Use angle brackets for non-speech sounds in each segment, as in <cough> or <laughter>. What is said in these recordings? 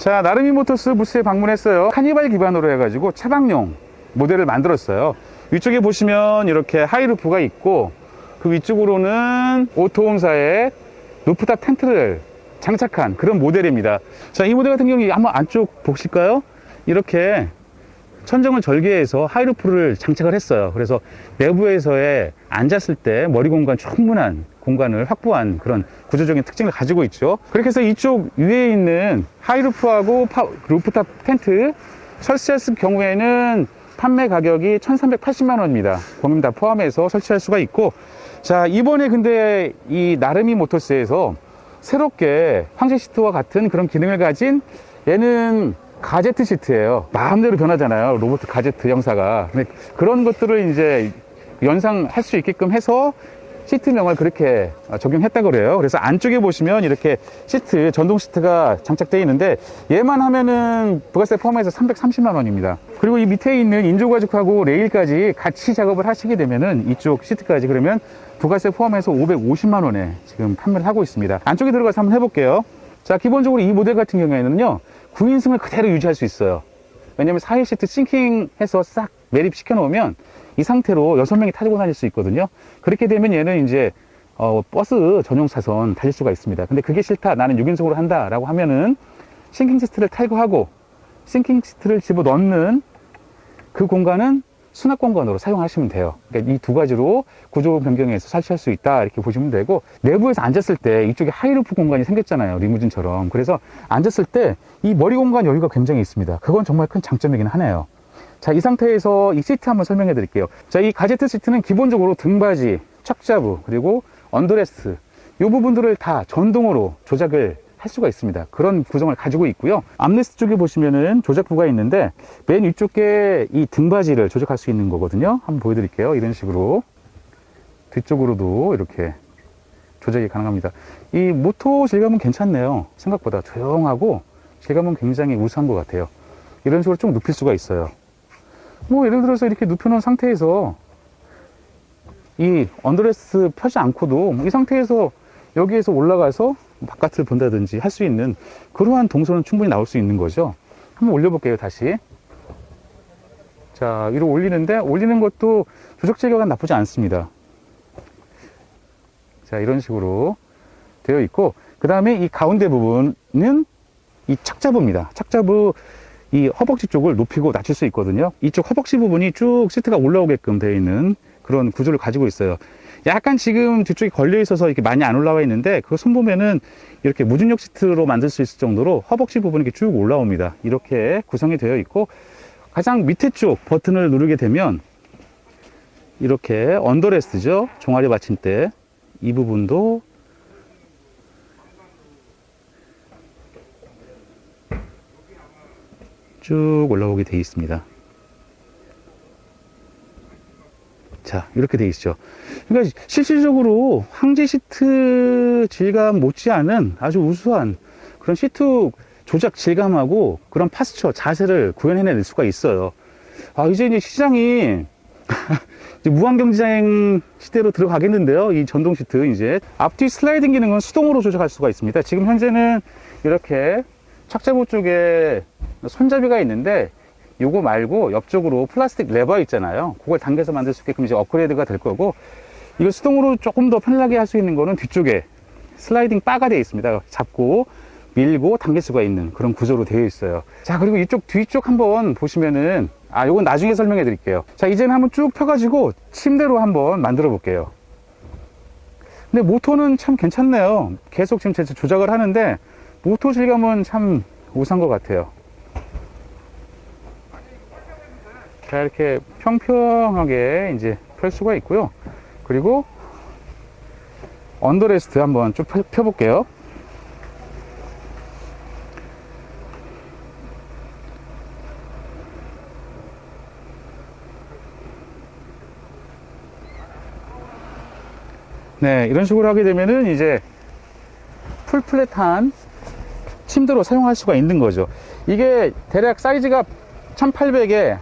자, 나르미 모터스 부스에 방문했어요. 카니발 기반으로 해가지고 차박용 모델을 만들었어요. 위쪽에 보시면 이렇게 하이루프가 있고 그 위쪽으로는 오토홈사의 루프탑 텐트를 장착한 그런 모델입니다. 자, 이 모델 같은 경우에 한번 안쪽 보실까요? 이렇게 천정을 절개해서 하이루프를 장착을 했어요. 그래서 내부에서의 앉았을 때 머리 공간 충분한 공간을 확보한 그런 구조적인 특징을 가지고 있죠. 그렇게 해서 이쪽 위에 있는 하이루프하고 파- 루프탑 텐트 설치했을 경우에는 판매 가격이 1380만 원입니다. 공임 다 포함해서 설치할 수가 있고 자 이번에 근데 이 나르미 모터스에서 새롭게 황제 시트와 같은 그런 기능을 가진 얘는 가제트 시트예요. 마음대로 변하잖아요. 로봇 가제트 형사가. 그런 것들을 이제 연상할 수 있게끔 해서 시트명을 그렇게 적용했다고 그래요. 그래서 안쪽에 보시면 이렇게 시트, 전동 시트가 장착되어 있는데 얘만 하면은 부가세 포함해서 330만 원입니다. 그리고 이 밑에 있는 인조가죽하고 레일까지 같이 작업을 하시게 되면은 이쪽 시트까지 그러면 부가세 포함해서 550만 원에 지금 판매를 하고 있습니다. 안쪽에 들어가서 한번 해볼게요. 자, 기본적으로 이 모델 같은 경우에는요, 9인승을 그대로 유지할 수 있어요. 왜냐면 4일 시트 싱킹해서 싹 매립시켜 놓으면 이 상태로 6명이 타고 다닐 수 있거든요. 그렇게 되면 얘는 이제 어, 버스 전용 차선 달릴 수가 있습니다. 근데 그게 싫다. 나는 6인승으로 한다 라고 하면은 싱킹 시트를 탈거하고 싱킹 시트를 집어 넣는 그 공간은 수납 공간으로 사용하시면 돼요. 그러니까 이 두 가지로 구조 변경해서 설치할 수 있다 이렇게 보시면 되고 내부에서 앉았을 때 이쪽에 하이루프 공간이 생겼잖아요. 리무진처럼. 그래서 앉았을 때 이 머리 공간 여유가 굉장히 있습니다. 그건 정말 큰 장점이긴 하네요. 자, 이 상태에서 이 시트 한번 설명해 드릴게요. 자, 이 가제트 시트는 기본적으로 등받이, 척자부, 그리고 언더레스트 이 부분들을 다 전동으로 조작을 할 수가 있습니다. 그런 구성을 가지고 있고요. 암레스트 쪽에 보시면은 조작부가 있는데 맨 위쪽에 이 등받이를 조작할 수 있는 거거든요. 한번 보여드릴게요. 이런 식으로 뒤쪽으로도 이렇게 조작이 가능합니다. 이 모토 질감은 괜찮네요. 생각보다 조용하고 질감은 굉장히 우수한 것 같아요. 이런 식으로 좀 눕힐 수가 있어요. 뭐 예를 들어서 이렇게 눕혀놓은 상태에서 이 언더레스 펴지 않고도 이 상태에서 여기에서 올라가서 바깥을 본다든지 할 수 있는 그러한 동선은 충분히 나올 수 있는 거죠. 한번 올려볼게요, 다시. 자, 위로 올리는데 올리는 것도 조작 제거가 나쁘지 않습니다. 자, 이런 식으로 되어 있고, 그 다음에 이 가운데 부분은 이 착자부입니다. 착자부 이 허벅지 쪽을 높이고 낮출 수 있거든요. 이쪽 허벅지 부분이 쭉 시트가 올라오게끔 되어 있는 그런 구조를 가지고 있어요. 약간 지금 뒤쪽이 걸려 있어서 이렇게 많이 안 올라와 있는데 그거 손 보면은 이렇게 무중력 시트로 만들 수 있을 정도로 허벅지 부분이 쭉 올라옵니다. 이렇게 구성이 되어 있고 가장 밑에 쪽 버튼을 누르게 되면 이렇게 언더레스트죠. 종아리 받침대 이 부분도 쭉 올라오게 되어 있습니다. 자, 이렇게 되어 있죠. 그러니까 실질적으로 황제 시트 질감 못지않은 아주 우수한 그런 시트 조작 질감하고 그런 파스처, 자세를 구현해낼 수가 있어요. 아, 이제 이제 시장이 <laughs> 이제 무한 경쟁 시대로 들어가겠는데요. 이 전동 시트 이제 앞뒤 슬라이딩 기능은 수동으로 조작할 수가 있습니다. 지금 현재는 이렇게 착자부 쪽에 손잡이가 있는데 요거 말고 옆쪽으로 플라스틱 레버 있잖아요. 그걸 당겨서 만들 수 있게끔 이제 업그레이드가 될 거고 이걸 수동으로 조금 더 편하게 할 수 있는 거는 뒤쪽에 슬라이딩 바가 되어 있습니다. 잡고 밀고 당길 수가 있는 그런 구조로 되어 있어요. 자, 그리고 이쪽 뒤쪽 한번 보시면은 아, 요건 나중에 설명해 드릴게요. 자, 이제는 한번 쭉 펴가지고 침대로 한번 만들어 볼게요. 근데 모토는 참 괜찮네요. 계속 지금 제가 조작을 하는데 모토 질감은 참 우수한 것 같아요. 자, 이렇게 평평하게 이제 펼 수가 있고요. 그리고 언더레스트 한번 쭉 펴, 펴볼게요. 네, 이런 식으로 하게 되면은 이제 풀 플랫한 침대로 사용할 수가 있는 거죠. 이게 대략 사이즈가 1800에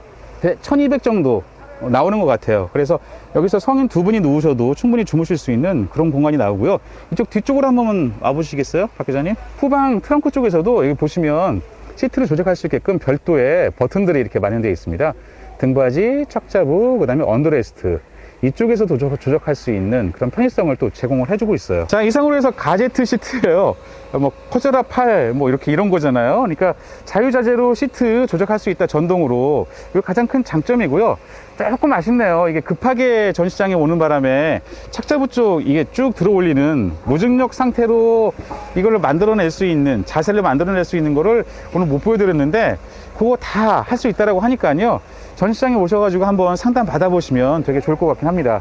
1200 정도 나오는 것 같아요. 그래서 여기서 성인 두 분이 누우셔도 충분히 주무실 수 있는 그런 공간이 나오고요. 이쪽 뒤쪽으로 한번 와보시겠어요? 박 기자님? 후방 트렁크 쪽에서도 여기 보시면 시트를 조작할 수 있게끔 별도의 버튼들이 이렇게 마련되어 있습니다. 등받이, 착자부, 그 다음에 언더레스트. 이쪽에서 조작, 조작할 수 있는 그런 편의성을 또 제공을 해주고 있어요. 자, 이상으로 해서 가제트 시트예요. 뭐, 커져라 팔, 뭐, 이렇게 이런 거잖아요. 그러니까 자유자재로 시트 조작할 수 있다, 전동으로. 이거 가장 큰 장점이고요. 조금 아쉽네요. 이게 급하게 전시장에 오는 바람에 착자부 쪽 이게 쭉 들어 올리는 무중력 상태로 이걸 만들어낼 수 있는, 자세를 만들어낼 수 있는 거를 오늘 못 보여드렸는데, 그거 다 할 수 있다라고 하니까요. 전시장에 오셔가지고 한번 상담 받아보시면 되게 좋을 것 같긴 합니다.